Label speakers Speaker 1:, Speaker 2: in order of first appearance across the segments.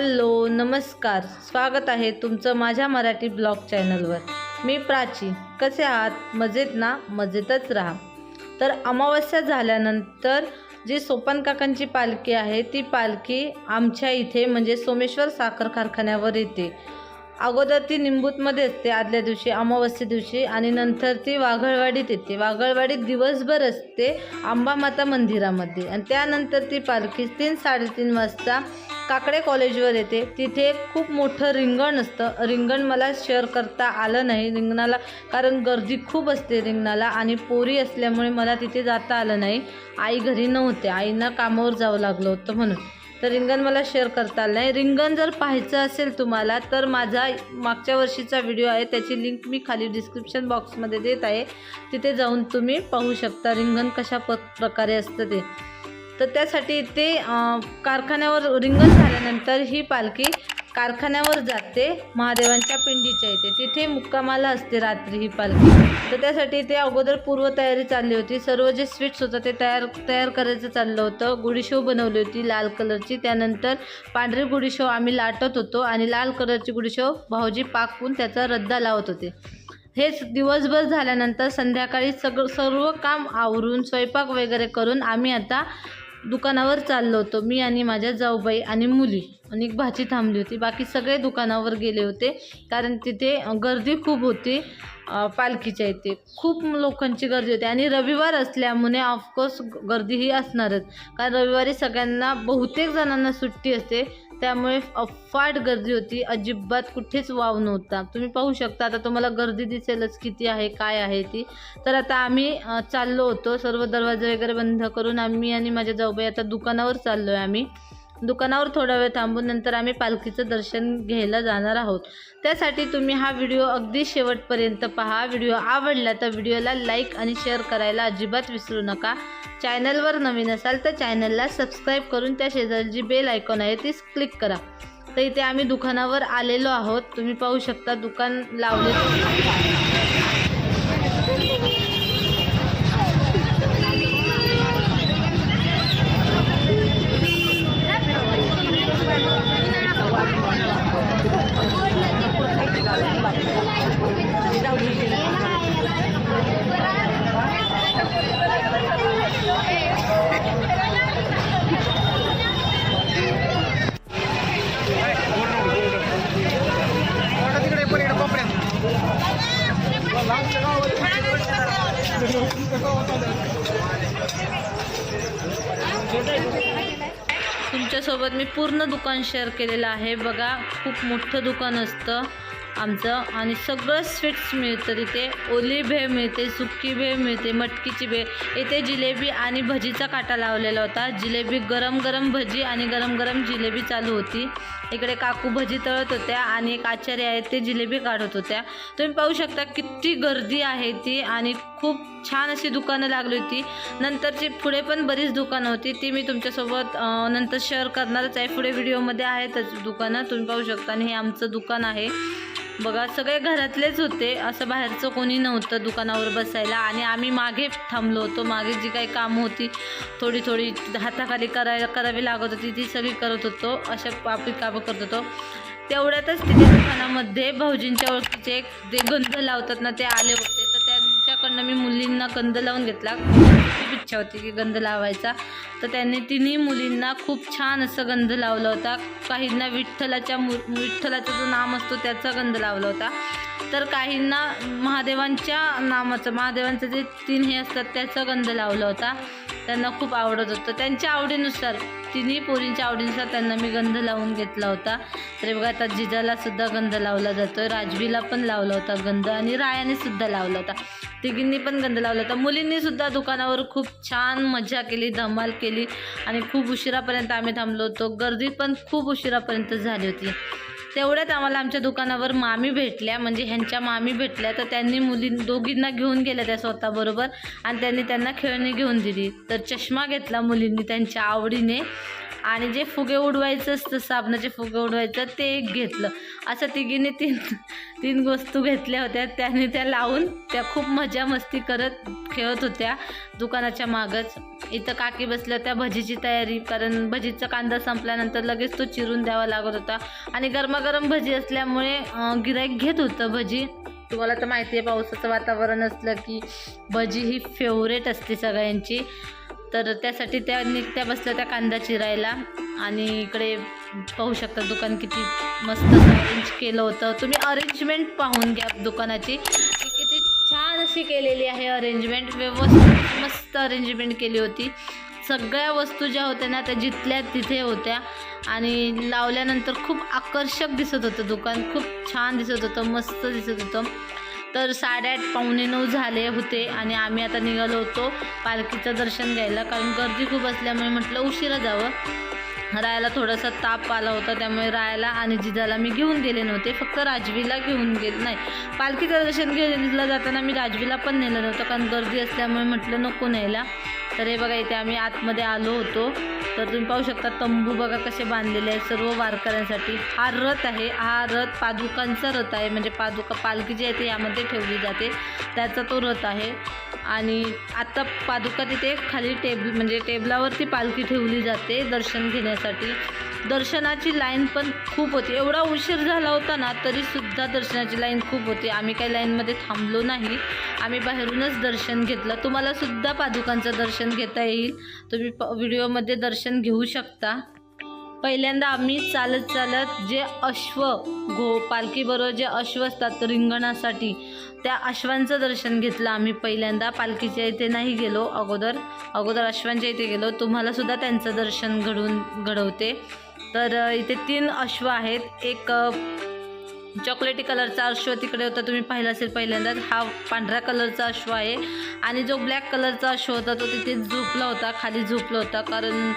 Speaker 1: Hello नमस्कार. स्वागत आहे तुमचं माझ्या मराठी ब्लॉग चॅनलवर. मी प्राची. कसे आहात? मजेत ना? मजेतच राहा. तर अमावस्या झाल्यानंतर जी सोपन काकांची पालखी आहे ती पालखी आमच्या इथे म्हणजे सोमेश्वर साखर कारखान्यावर येते. अगोदर ती निंबूतमध्ये असते आदल्या दिवशी अमावस्ये दिवशी आणि नंतर ती वाघळवाडीत येते. वाघळवाडीत दिवसभर असते आंबामाता मंदिरामध्ये. आणि त्यानंतर ती पालखी तीन साडेतीन वाजता काकडे कॉलेजवर येते. तिथे खूप मोठं रिंगण असतं. रिंगण मला शेअर करता आलं नाही. रिंगणाला कारण गर्दी खूप असते रिंगणाला आणि पोरी असल्यामुळे मला तिथे जाता आलं नाही. आई घरी नव्हते. आईंना कामावर जावं लागलं होतं म्हणून. तर रिंगण मला शेअर करता आलं नाही. रिंगण जर पाहायचं असेल तुम्हाला तर माझा मागच्या वर्षीचा व्हिडिओ आहे. त्याची लिंक मी खाली डिस्क्रिप्शन बॉक्समध्ये देत आहे. तिथे जाऊन तुम्ही पाहू शकता रिंगण कशा प प्रकारे असतं ते. तर त्यासाठी ते कारखान्यावर रिंगण झाल्यानंतर ही पालखी कारखान्यावर जाते महादेवांच्या पिंडीच्या इथे. तिथे मुक्कामाला असते रात्री ही पालखी. तर त्यासाठी ते अगोदर पूर्वतयारी चालली होती. सर्व जे स्वीट्स होतं ते तयार तयार करायचं चाललं होतं. गुडीशेव बनवली होती लाल कलरची. त्यानंतर पांढरी गुडीशेव आम्ही लाटत होतो आणि लाल कलरची गुडीशेव भाऊजी पाकवून त्याचा रद्दा लावत होते. हेच दिवसभर झाल्यानंतर संध्याकाळी सगळं सर्व काम आवरून स्वयंपाक वगैरे करून आम्ही आता दुकानावर चाललो होतो मी आणि माझ्या जाऊबाई आणि मुली. आणि एक भाची थांबली होती. बाकी सगळे दुकानावर गेले होते कारण तिथे गर्दी खूप होती पालखीच्या इथे. खूप लोकांची गर्दी होती. आणि रविवार असल्यामुळे ऑफकोर्स गर्दी ही असणारच. कारण रविवारी सगळ्यांना बहुतेक जणांना सुट्टी असते. त्यामुळे अफाट गर्दी होती. अजिबात कुठेच वाव नव्हता. तुम्ही पाहू शकता आता तुम्हाला गर्दी दिसेलच किती आहे काय आहे ती. तर आता आम्ही चाललो होतो. सर्व दरवाजे वगैरे बंद करून आम्ही आणि माझ्या जाऊबाई आता दुकानावर चाललो आहे आम्ही. दुकानावर थोडा वेळ थांबून नंतर आम्ही पालखीचं दर्शन घ्यायला जाणार आहोत. त्यासाठी तुम्ही हा व्हिडिओ अगदी शेवटपर्यंत पहा. व्हिडिओ आवडला तर व्हिडिओला लाईक आणि शेअर करायला अजिबात विसरू नका. चॅनलवर नवीन असाल तर चॅनलला सबस्क्राईब करून त्या शेजारी जी बेल आयकॉन आहे ती क्लिक करा. तर इथे आम्ही दुकानावर आलेलो आहोत. तुम्ही पाहू शकता दुकान लावले「
Speaker 2: う
Speaker 1: ま」。मी पूर्ण दुकान शेअर केलेलं आहे. बघा खूप मोठं दुकान असतं आमचं आणि सगळं स्वीट्स मिळतं तिथे. ओली भेळ मिळते सुकी भेळ मिळते मटकीची भेळ इथे जिलेबी आणि भजीचा काटा लावलेला होता. जिलेबी गरम गरम भजी आणि गरम गरम जिलेबी चालू होती. इकडे काकू भजी तळत होत्या आणि एक आचार्य आहेत ते जिलेबी काढत होत्या. तुम्ही पाहू शकता किती गर्दी आहे ती आणि खूप छान अशी दुकानं लागली होती. नंतरची पुढे पण बरीच दुकानं होती. ती मी तुमच्यासोबत नंतर शेअर करणार करणारच आहे. पुढे व्हिडिओमध्ये आहेतच दुकानं तुम्ही पाहू शकता. आणि हे आमचं दुकान आहे. बघा सगळे घरातलेच होते. असं बाहेरचं कोणी नव्हतं दुकानावर बसायला. आणि आम्ही मागे थांबलो होतो. मागे जी काही कामं होती थोडी थोडी हाताखाली करायला करावी लागत होती ती सगळी करत होतो. अशा पापी कामं करत होतो. तेवढ्यातच तिथे दुकानामध्ये भाऊजींच्या ओळखीचे एक जे गंध लावतात ना ते आले होते. तर मी मुलींना गंध लावून घेतला. खूप इच्छा होती की गंध लावायचा. तर त्यांनी तिन्ही मुलींना खूप छान असं गंध लावला होता. काहींना विठ्ठलाच्या मु विठ्ठलाचा जो नाम असतो त्याचा गंध लावला होता. तर काहींना महादेवांच्या नामाचं महादेवांचं जे तीन हे असतात त्याचा गंध लावला होता. त्यांना खूप आवडत होतं. त्यांच्या आवडीनुसार तिन्ही पोरींच्या आवडीनुसार त्यांना मी गंध लावून घेतला होता. तर बघा आता जिजालासुद्धा गंध लावला जातोय. राजवीला पण लावला होता गंध आणि रायाने सुद्धा लावला होता. तिघींनी पण गंध लावला होता. मुलींनीसुद्धा दुकानावर खूप छान मजा केली धमाल केली आणि खूप उशिरापर्यंत आम्ही थांबलो होतो. गर्दी पण खूप उशिरापर्यंत झाली होती. तेवढ्यात आम्हाला आमच्या दुकानावर मामी भेटल्या. म्हणजे ह्यांच्या मामी भेटल्या तर त्यांनी मुली दोघींना घेऊन गेल्या त्या स्वतःबरोबर. आणि त्यांनी त्यांना खेळणी घेऊन दिली. तर चष्मा घेतला मुलींनी त्यांच्या आवडीने. आणि जे फुगे उडवायचं असतं साबणाचे फुगे उडवायचं ते एक घेतलं. असं तिघीने तीन तीन वस्तू घेतल्या होत्या. त्याने त्या लावून त्या खूप मजा मस्ती करत खेळत होत्या दुकानाच्या मागच. इथं काकी बसल्या होत्या भजीची तयारी कारण भजीचा कांदा संपल्यानंतर लगेच तो चिरून द्यावा लागत होता. आणि गरमागरम भजी असल्यामुळे गिराईक घेत होतं भजी. तुम्हाला तर माहिती आहे पावसाचं वातावरण असलं की भजी ही फेवरेट असते सगळ्यांची. तर त्यासाठी त्या निघत्या बसल्या त्या कांदा चिरायला. आणि इकडे पाहू शकता दुकान किती मस्त अरेंज केलं होतं. तुम्ही अरेंजमेंट पाहून घ्या दुकानाची. किती छान अशी केलेली आहे अरेंजमेंट व्यवस्थित मस्त अरेंजमेंट केली होती. सगळ्या वस्तू ज्या होत्या ना त्या जिथल्या तिथे होत्या. आणि लावल्यानंतर खूप आकर्षक दिसत होतं दुकान. खूप छान दिसत होतं मस्त दिसत होतं. तर साडेआठ पावणे नऊ झाले होते आणि आम्ही आता निघालो होतो पालखीचं दर्शन घ्यायला. कारण गर्दी खूप असल्यामुळे म्हटलं उशिरा जावं. रायाला थोडासा ताप आला होता त्यामुळे रायाला आणि जिजाला मी घेऊन गेले नव्हते. फक्त राजवीला घेऊन गेले नाही पालखीचं दर्शन घेतलं जाताना मी राजवीला पण नेलं नव्हतं. कारण गर्दी असल्यामुळे म्हटलं नको न्यायला. तर हे बघा इथे आम्ही आतमध्ये आलो होतो. तर तुम्ही पाहू शकता तंबू बघा कसे बांधलेले आहेत सर्व वारकऱ्यांसाठी. हा रथ आहे हा रथ पादुकांचा रथ आहे. म्हणजे पादुका पालखी जी आहे ती यामध्ये ठेवली जाते. त्याचा तो रथ आहे. आणि आता पादुका तिथे खाली टेबल म्हणजे टेबलावरती पालखी ठेवली जाते दर्शन घेण्यासाठी. दर्शनाची लाईन पण खूप होती. एवढा उशीर झाला होता ना तरीसुद्धा दर्शनाची लाईन खूप होती. आम्ही काही लाईनमध्ये थांबलो नाही. आम्ही बाहेरूनच दर्शन घेतलं. तुम्हालासुद्धा पादुकांचं दर्शन घेता येईल. तुम्ही प व्हिडिओमध्ये दर्शन घेऊ शकता. पहिल्यांदा आम्ही चालत चालत जे अश्व घो पालखीबरोबर जे अश्व असतात रिंगणासाठी त्या अश्वांचं दर्शन घेतलं आम्ही पहिल्यांदा. पालखीच्या इथे नाही गेलो अगोदर. अगोदर अश्वांच्या इथे गेलो. तुम्हालासुद्धा त्यांचं दर्शन घडवून घडवते. तर इथे तीन अश्व आहेत. एक चॉकलेटी कलरचा अश्व तिकडे होता तुम्ही पाहिला असेल पहिल्यांदाच. हा पांढऱ्या कलरचा अश्व आहे. आणि जो ब्लॅक कलरचा अश्व होता तो तिथे झोपला होता खाली झोपला होता. कारण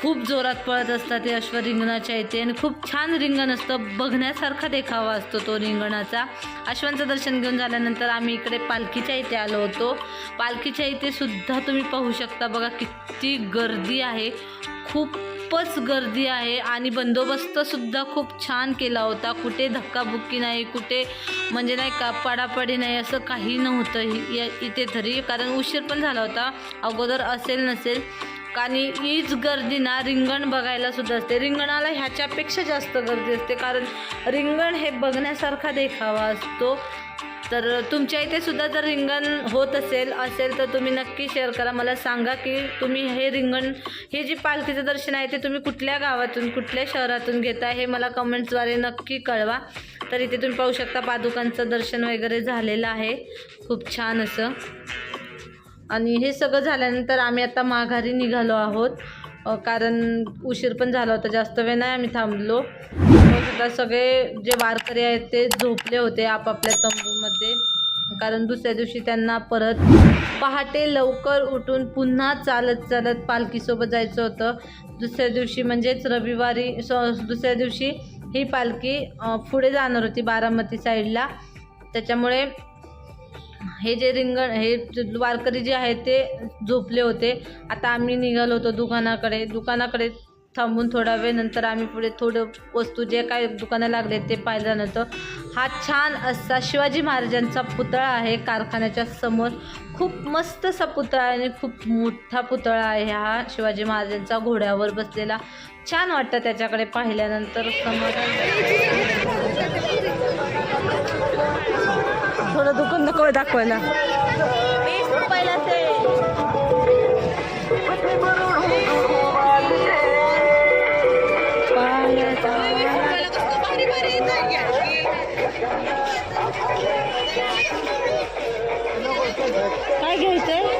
Speaker 1: खूप जोरात पळत असतात ते अश्व रिंगणाच्या इथे. आणि खूप छान रिंगण असतं. बघण्यासारखा देखावा असतो तो रिंगणाचा. अश्वांचं दर्शन घेऊन झाल्यानंतर आम्ही इकडे पालखीच्या इथे आलो होतो. पालखीच्या इथे सुद्धा तुम्ही पाहू शकता. बघा किती गर्दी आहे. खूप खूपच गर्दी आहे आणि बंदोबस्तसुद्धा खूप छान केला होता. कुठे धक्काबुक्की नाही कुठे म्हणजे नाही का पाडापाडी नाही असं काही नव्हतं या- इथे तरी. कारण उशीर पण झाला होता. अगोदर असेल नसेल. आणि हीच गर्दी ना रिंगण बघायला सुद्धा असते. रिंगणाला ह्याच्यापेक्षा जास्त गर्दी असते. कारण रिंगण हे बघण्यासारखा देखावा असतो. तर तुमच्या इथे सुद्धा जर रिंगण होत असेल असेल तर तुम्ही नक्की शेअर करा. मला सांगा की तुम्ही हे रिंगण हे जे पालखीचं दर्शन आहे ते तुम्ही कुठल्या गावातून कुठल्या शहरातून घेता हे मला कमेंट्सद्वारे नक्की कळवा. तर इथे तुम्ही पाहू शकता पादुकांचं दर्शन वगैरे झालेलं आहे. खूप छान असं. आणि हे सगळं झाल्यानंतर आम्ही आता माघारी निघालो आहोत. कारण उशीर पण झाला होता जास्त वेळ नाही आम्ही थांबलो. सुद्धा आता सगळे जे वारकरी आहेत ते झोपले होते आपापल्या तंबूमध्ये. कारण दुसऱ्या दिवशी त्यांना परत पहाटे लवकर उठून पुन्हा चालत चालत पालखीसोबत जायचं होतं. दुसऱ्या दिवशी म्हणजेच रविवारी स दुसऱ्या दिवशी ही पालखी पुढे जाणार होती बारामती साईडला. त्याच्यामुळे हे जे रिंगण हे वारकरी जे आहेत ते झोपले होते. आता आम्ही निघालो होतो दुकानाकडे. दुकानाकडे थांबून थोडा वेळ नंतर आम्ही पुढे थोडं वस्तू जे काय दुकानं लागले ते पाहिल्यानंतर हा छान असा शिवाजी महाराजांचा पुतळा आहे. कारखान्याच्या समोर खूप मस्त असा पुतळा आहे आणि खूप मोठा पुतळा आहे हा शिवाजी महाराजांचा घोड्यावर बसलेला. छान वाटतं त्याच्याकडे पाहिल्यानंतर समाधान थोडं दुकान नको दाखवायला. वीस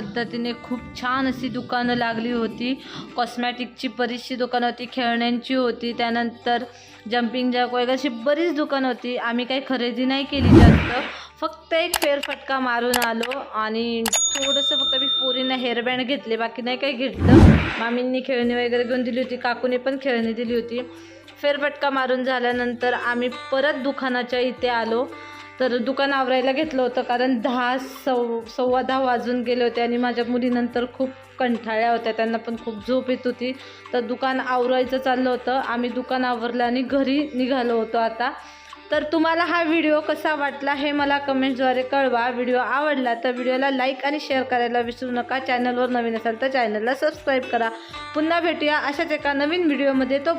Speaker 1: पद्धतीने खूप छान अशी दुकानं लागली होती. कॉस्मॅटिकची बरीचशी दुकानं होती खेळण्यांची होती. त्यानंतर जम्पिंग जॅक वगैरे अशी बरीच दुकानं होती. आम्ही काही खरेदी नाही केली जास्त. फक्त एक फेरफटका मारून आलो आणि थोडंसं फक्त मी पोरींना हेअरबँड घेतले. बाकी नाही काही घेतलं. मामींनी खेळणी वगैरे घेऊन दिली होती. काकूने पण खेळणी दिली होती. फेरफटका मारून झाल्यानंतर आम्ही परत दुकानाच्या इथे आलो. तर दुकान आवरायला घेतलं होतं कारण दहा सव सव्वा दहा वाजून गेले होते आणि माझ्या मुलीनंतर खूप कंठाळ्या होत्या त्यांना पण खूप झोप येत होती. तर दुकान आवरायचं चाललं होतं आम्ही दुकान आवरलं आणि घरी निघालो होतो आता. तर तुम्हाला हा व्हिडिओ कसा वाटला हे मला कमेंट्सद्वारे कळवा. व्हिडिओ आवडला तर व्हिडिओला लाईक आणि शेअर करायला विसरू नका. चॅनलवर नवीन असाल तर चॅनलला सबस्क्राईब करा. पुन्हा भेटूया अशाच एका नवीन व्हिडिओमध्ये. तो